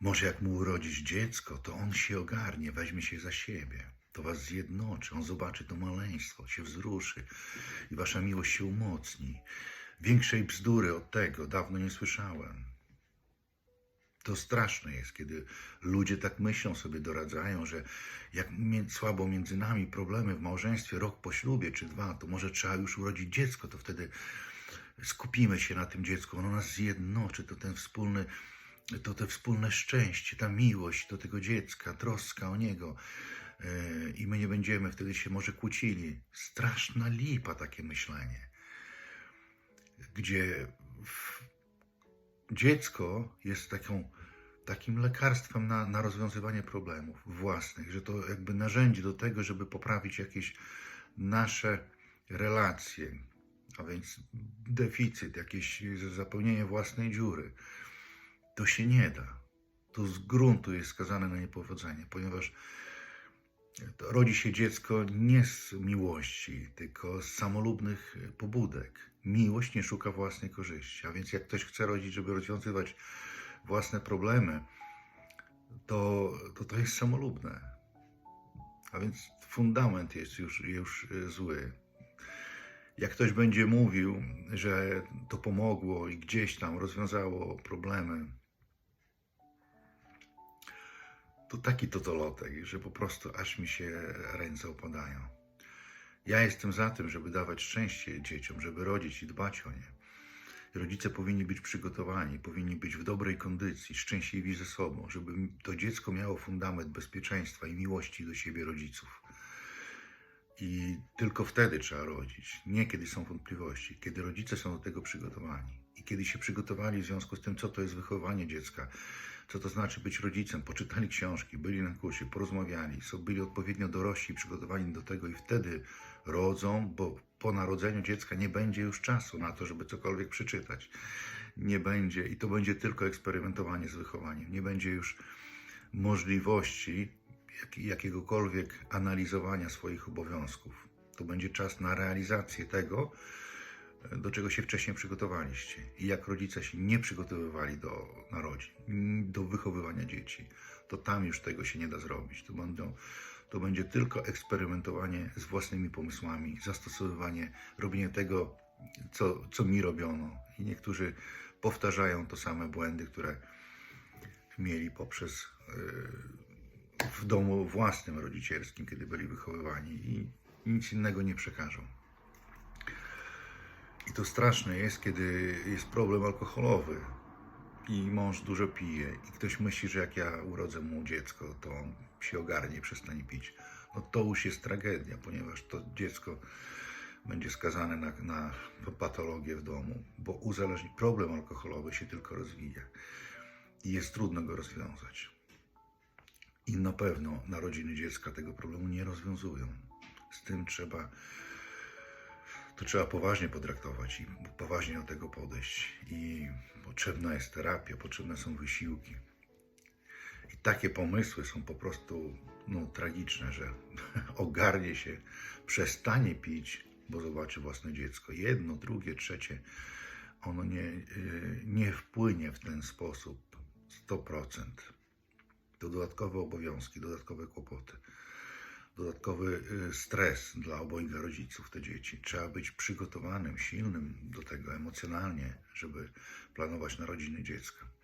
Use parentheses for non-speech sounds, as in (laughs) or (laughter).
Może jak mu urodzisz dziecko, to on się ogarnie, weźmie się za siebie. To was zjednoczy, on zobaczy to maleństwo, się wzruszy i wasza miłość się umocni. Większej bzdury od tego dawno nie słyszałem. To straszne jest, kiedy ludzie tak myślą, sobie doradzają, że jak słabo między nami problemy w małżeństwie, rok po ślubie czy dwa, to może trzeba już urodzić dziecko, to wtedy skupimy się na tym dziecku, ono nas zjednoczy, to ten wspólny, to te wspólne szczęście, ta miłość do tego dziecka, troska o niego yy, i my nie będziemy wtedy się może kłócili. Straszna lipa takie myślenie, gdzie dziecko jest taką, takim lekarstwem na, na rozwiązywanie problemów własnych, że to jakby narzędzie do tego, żeby poprawić jakieś nasze relacje, a więc deficyt, jakieś zapełnienie własnej dziury. To się nie da. To z gruntu jest skazane na niepowodzenie, ponieważ rodzi się dziecko nie z miłości, tylko z samolubnych pobudek. Miłość nie szuka własnej korzyści, a więc jak ktoś chce rodzić, żeby rozwiązywać własne problemy, to to, to jest samolubne. A więc fundament jest już, już zły. Jak ktoś będzie mówił, że to pomogło i gdzieś tam rozwiązało problemy, to taki totolotek, że po prostu aż mi się ręce opadają. Ja jestem za tym, żeby dawać szczęście dzieciom, żeby rodzić i dbać o nie. Rodzice powinni być przygotowani, powinni być w dobrej kondycji, szczęśliwi ze sobą, żeby to dziecko miało fundament bezpieczeństwa i miłości do siebie rodziców. I tylko wtedy trzeba rodzić, nie kiedy są wątpliwości, kiedy rodzice są do tego przygotowani. I kiedy się przygotowali w związku z tym, co to jest wychowanie dziecka, co to znaczy być rodzicem, poczytali książki, byli na kursie, porozmawiali, byli odpowiednio dorośli, przygotowani do tego i wtedy rodzą, bo po narodzeniu dziecka nie będzie już czasu na to, żeby cokolwiek przeczytać. Nie będzie i to będzie tylko eksperymentowanie z wychowaniem. Nie będzie już możliwości jak, jakiegokolwiek analizowania swoich obowiązków. To będzie czas na realizację tego, do czego się wcześniej przygotowaliście. I jak rodzice się nie przygotowywali do narodzin, do wychowywania dzieci, to tam już tego się nie da zrobić. To, będą, to będzie tylko eksperymentowanie z własnymi pomysłami, zastosowywanie, robienie tego, co, co mi robiono. I niektórzy powtarzają to same błędy, które mieli poprzez yy, w domu własnym rodzicielskim, kiedy byli wychowywani i nic innego nie przekażą. To straszne jest, kiedy jest problem alkoholowy i mąż dużo pije i ktoś myśli, że jak ja urodzę mu dziecko, to on się ogarnie i przestanie pić. No to już jest tragedia, ponieważ to dziecko będzie skazane na, na patologię w domu, bo uzależni problem alkoholowy się tylko rozwija i jest trudno go rozwiązać. I na pewno narodziny dziecka tego problemu nie rozwiązują. Z tym trzeba to trzeba poważnie potraktować i poważnie do tego podejść. I potrzebna jest terapia, potrzebne są wysiłki. I takie pomysły są po prostu no, tragiczne, że (laughs) ogarnie się, przestanie pić, bo zobaczy własne dziecko. Jedno, drugie, trzecie. Ono nie, yy, nie wpłynie w ten sposób 100%. To dodatkowe obowiązki, dodatkowe kłopoty dodatkowy y, stres dla obojga rodziców, te dzieci. Trzeba być przygotowanym, silnym do tego emocjonalnie, żeby planować narodziny dziecka.